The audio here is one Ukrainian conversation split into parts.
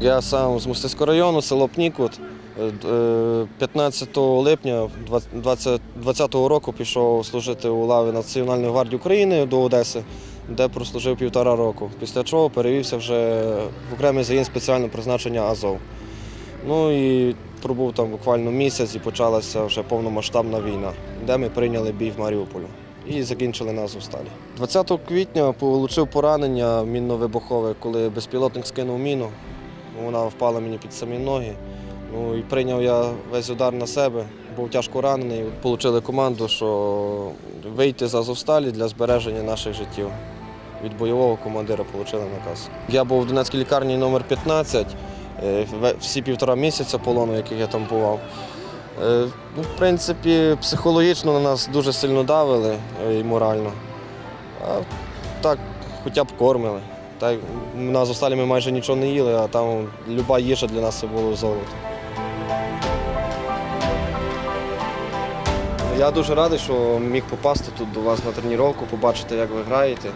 Я сам з Мостиського району, село Пнікут. Е, д- е, 15 липня 2020 року пішов служити у лаві Національної гвардії України до Одеси, де прослужив півтора року. Після чого перевівся вже в окремий загін спеціального призначення Азов. Ну і пробув там буквально місяць і почалася вже повномасштабна війна, де ми прийняли бій в Маріуполі і закінчили на Азовсталі. 20 квітня отримав поранення мінно-вибухове, коли безпілотник скинув міну. Вона впала мені під самі ноги. Ну і прийняв я весь удар на себе, був тяжко ранений. Отримали команду, що вийти з Азовсталі для збереження наших життів. Від бойового командира отримали наказ. Я був в Донецькій лікарні номер 15 е, всі півтора місяця полону, яких я там бував. Е, Ну, в принципі, психологічно на нас дуже сильно давили е, і морально. А так, хоча б кормили. Так, на Азовсталі ми майже нічого не їли, а там люба їжа для нас це було золото. Я дуже радий, що міг попасти тут до вас на тренування, побачити, як ви граєте.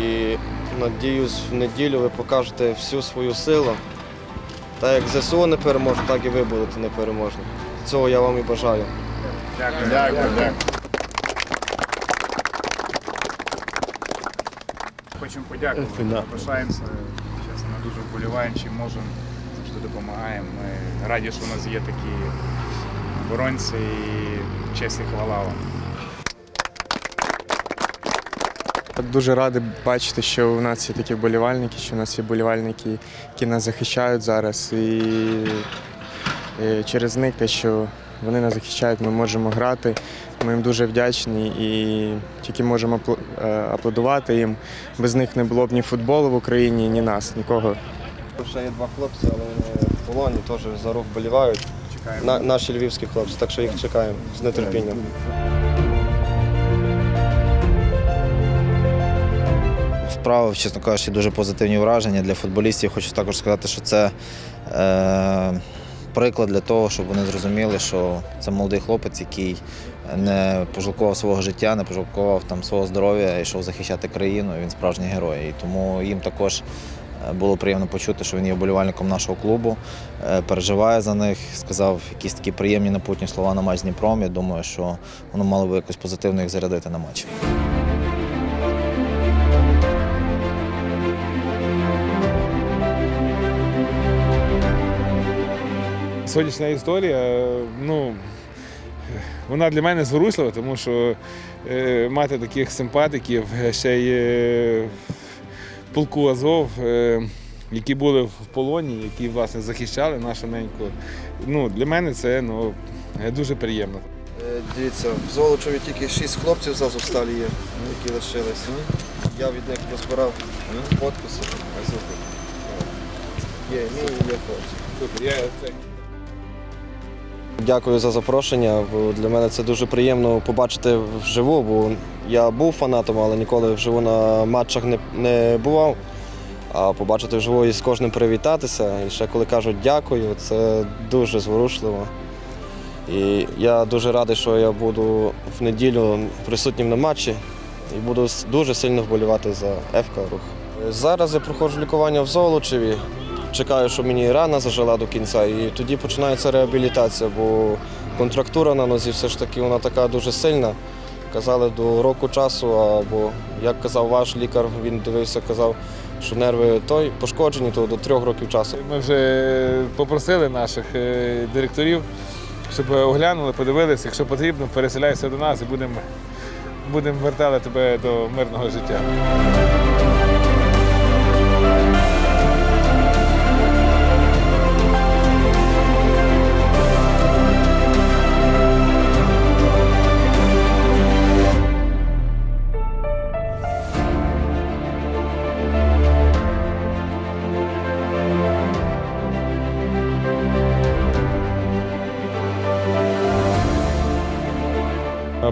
І надіюсь, в неділю ви покажете всю свою силу. Так як ЗСУ не переможе, так і ви будете непереможні. Цього я вам і бажаю. Дякую, дякую, дякую. Хочемо подякувати. Ми пишаємося. Чесно, ми дуже вболіваємо, чим можемо, завжди допомагаємо. Ми раді, що у нас є такі оборонці і честь і хвала вам. Дуже радий бачити, що у нас є такі вболівальники, що у нас є вболівальники, які нас захищають зараз. І, і через них те, що вони нас захищають, ми можемо грати. Ми їм дуже вдячні і тільки можемо е, аплодувати їм. Без них не було б ні футболу в Україні, ні нас, нікого. Ще є два хлопці, але вони в полоні теж за рух болівають. На, наші львівські хлопці, так що їх чекаємо з нетерпінням. Справа, чесно кажучи, дуже позитивні враження для футболістів. Хочу також сказати, що це е, приклад для того, щоб вони зрозуміли, що це молодий хлопець, який не пожалкував свого життя, не пожалкував там свого здоров'я, йшов захищати країну. Він справжній герой. І тому їм також е, було приємно почути, що він є вболівальником нашого клубу, е, переживає за них, сказав якісь такі приємні напутні слова на матч з Дніпром. Я думаю, що воно мало би якось позитивно їх зарядити на матч. Сьогоднішня історія, е, ну, вона для мене зворушлива, тому що е, мати таких симпатиків, е, ще й е, полку Азов, які були в полоні, які власне захищали нашу неньку. Ну, для мене це ну, дуже приємно. Дивіться, в Золочеві тільки шість хлопців з Азовсталі є, які лишились. Я від них розбирав подписи. Є мій, є хлопці. Дякую за запрошення. Для мене це дуже приємно побачити вживу, бо я був фанатом, але ніколи вживу на матчах не, не бував. А побачити вживу і з кожним привітатися, і ще коли кажуть дякую, це дуже зворушливо. І я дуже радий, що я буду в неділю присутнім на матчі і буду дуже сильно вболівати за ФК Рух. Зараз я проходжу лікування в Золочеві. Чекаю, щоб мені рана зажила до кінця, і тоді починається реабілітація, бо контрактура на нозі все ж таки вона така дуже сильна. Казали до року часу, або як казав ваш лікар, він дивився, казав, що нерви той пошкоджені, то до трьох років часу. Ми вже попросили наших е, директорів, щоб оглянули, подивилися, якщо потрібно, переселяйся до нас і будемо будемо вертати тебе до мирного життя.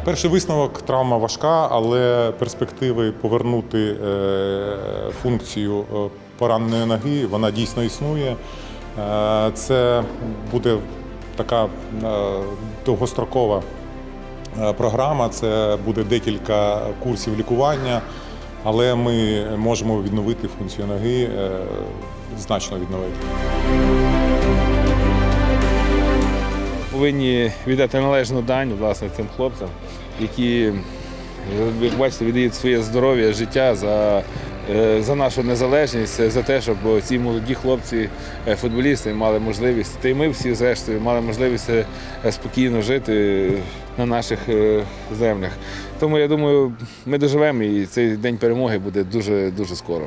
Перший висновок травма важка, але перспективи повернути е, функцію е, пораненої ноги вона дійсно існує. Е, Це буде така е, довгострокова е, програма. Це буде декілька курсів лікування. але ми можемо відновити функцію ноги, е, значно відновити. Повинні віддати належну дань власне цим хлопцям, які, як бачите, віддають своє здоров'я, життя за, е, за нашу незалежність, за те, щоб ці молоді хлопці, е, футболісти мали можливість, та й ми всі зрештою мали можливість е, спокійно жити на наших землях. Тому я думаю, ми доживемо і цей день перемоги буде дуже дуже скоро.